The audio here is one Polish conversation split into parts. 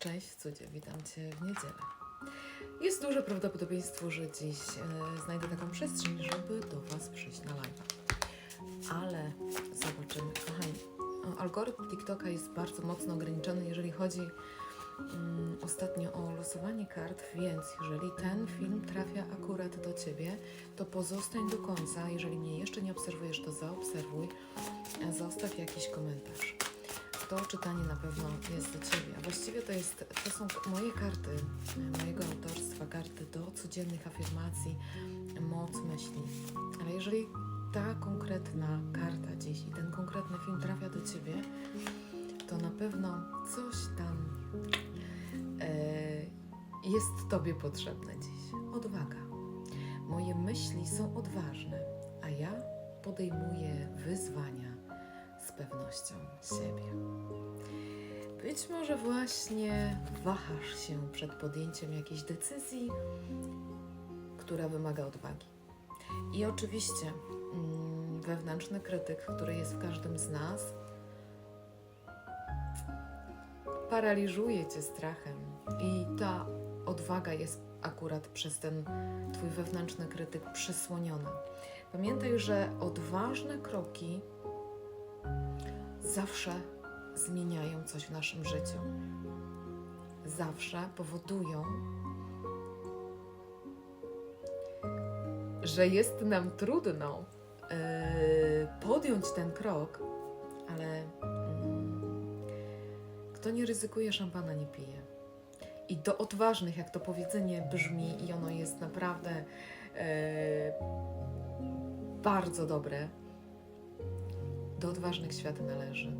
Cześć cudzie, witam Cię w niedzielę. Jest duże prawdopodobieństwo, że dziś e, znajdę taką przestrzeń, żeby do Was przyjść na live. Ale zobaczymy. Kochani, e, algorytm TikToka jest bardzo mocno ograniczony, jeżeli chodzi mm, ostatnio o losowanie kart, więc jeżeli ten film trafia akurat do Ciebie, to pozostań do końca. Jeżeli mnie jeszcze nie obserwujesz, to zaobserwuj, e, zostaw jakiś komentarz to czytanie na pewno jest do Ciebie. A właściwie to, jest, to są moje karty, mojego autorstwa, karty do codziennych afirmacji, moc myśli. Ale jeżeli ta konkretna karta dziś i ten konkretny film trafia do Ciebie, to na pewno coś tam e, jest Tobie potrzebne dziś. Odwaga. Moje myśli są odważne, a ja podejmuję wyzwania z pewnością siebie. Być może właśnie wahasz się przed podjęciem jakiejś decyzji, która wymaga odwagi. I oczywiście mm, wewnętrzny krytyk, który jest w każdym z nas, paraliżuje cię strachem. I ta odwaga jest akurat przez ten twój wewnętrzny krytyk przysłoniona. Pamiętaj, że odważne kroki zawsze zmieniają coś w naszym życiu. Zawsze powodują, że jest nam trudno yy, podjąć ten krok, ale mm, kto nie ryzykuje, szampana nie pije. I do odważnych, jak to powiedzenie brzmi, i ono jest naprawdę yy, bardzo dobre, do odważnych świat należy.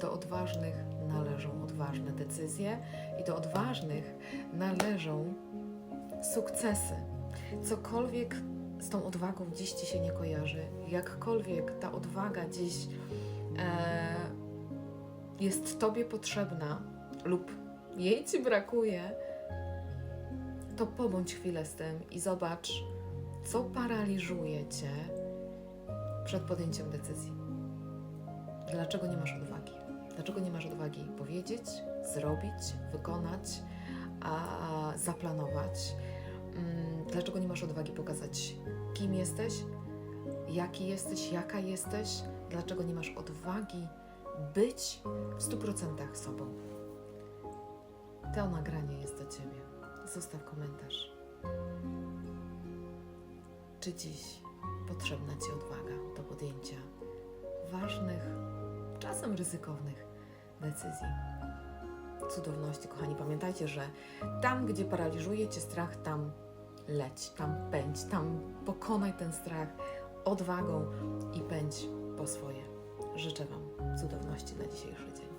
Do odważnych należą odważne decyzje i do odważnych należą sukcesy. Cokolwiek z tą odwagą dziś ci się nie kojarzy, jakkolwiek ta odwaga dziś e, jest tobie potrzebna lub jej ci brakuje, to pobądź chwilę z tym i zobacz, co paraliżuje cię przed podjęciem decyzji. Dlaczego nie masz odwagi? Dlaczego nie masz odwagi powiedzieć, zrobić, wykonać, a zaplanować? Mm, Dlaczego nie masz odwagi pokazać, kim jesteś, jaki jesteś, jaka jesteś? Dlaczego nie masz odwagi być w 100% sobą? To nagranie jest do Ciebie. Zostaw komentarz. Czy dziś potrzebna Ci odwaga do podjęcia ważnych, czasem ryzykownych decyzji. Cudowności, kochani, pamiętajcie, że tam, gdzie paraliżuje cię strach, tam leć, tam pędź, tam pokonaj ten strach odwagą i pędź po swoje. Życzę Wam cudowności na dzisiejszy dzień.